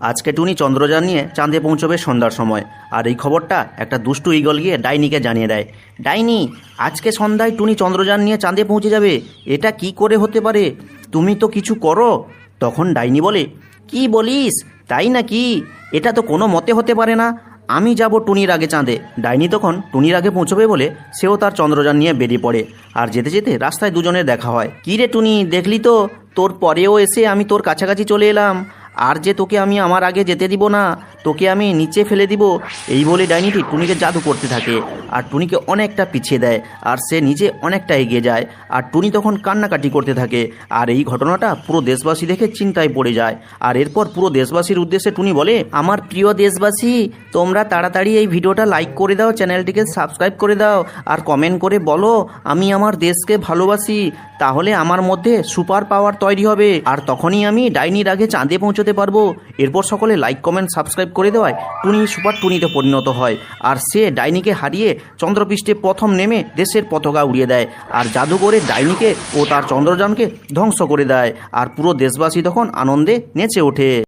আজকে টুনি চন্দ্রযান নিয়ে চাঁদে পৌঁছবে সন্ধ্যার সময়। আর এই খবরটা একটা দুষ্টু ইগল গিয়ে ডাইনিকে জানিয়ে দেয়। ডাইনি, আজকে সন্ধ্যায় টুনি চন্দ্রযান নিয়ে চাঁদে পৌঁছে যাবে। এটা কি করে হতে পারে? তুমি তো কিছু করো। তখন ডাইনি বলে, কি বলিস? তাই নাকি? এটা তো কোনো মতে হতে পারে না। আমি যাব টুনির আগে চাঁদে। ডাইনি তখন টুনির আগে পৌঁছবে বলে সেও তার চন্দ্রযান নিয়ে বেরিয়ে পড়ে। আর যেতে যেতে রাস্তায় দুজনের দেখা হয়। কী রে টুনি, দেখলি তো? তোর পরেও এসে আমি তোর কাছাকাছি চলে এলাম। আর যে তোকে আমি আমার আগে যেতে দিব না, তোকে আমি নিচে ফেলে দিব। এই বলে ডাইনিটি টুনিকে জাদু করতে থাকে, আর টুনিকে অনেকটা পিছিয়ে দেয়, আর সে নিজে অনেকটা এগিয়ে যায়, আর টুনি তখন কান্নাকাটি করতে থাকে, আর এই ঘটনাটা পুরো দেশবাসী দেখে চিন্তায় পড়ে যায়। আর এরপর পুরো দেশবাসীর উদ্দেশ্যে টুনি বলে, আমার প্রিয় দেশবাসী, তোমরা তাড়াতাড়ি এই ভিডিওটা লাইক করে দাও, চ্যানেলটিকে সাবস্ক্রাইব করে দাও, আর কমেন্ট করে বলো, আমি আমার দেশকে ভালোবাসি তাহলে আমার মধ্যে সুপার পাওয়ার তৈরি হবে। আর তখনই আমি ডাইনির আগে চাঁদে পৌঁছতে পারব। এরপর সকলে লাইক কমেন্ট সাবস্ক্রাইব করে দেওয়ায় টুনি সুপার টুনিতে পরিণত হয়। আর সে ডাইনিকে হারিয়ে চন্দ্রপৃষ্ঠে প্রথম নেমে দেশের পতাকা উড়িয়ে দেয়। আর জাদু করে ডাইনিকে ও তার চন্দ্রযানকে ধ্বংস করে দেয়। আর পুরো দেশবাসী তখন আনন্দে নেচে ওঠে।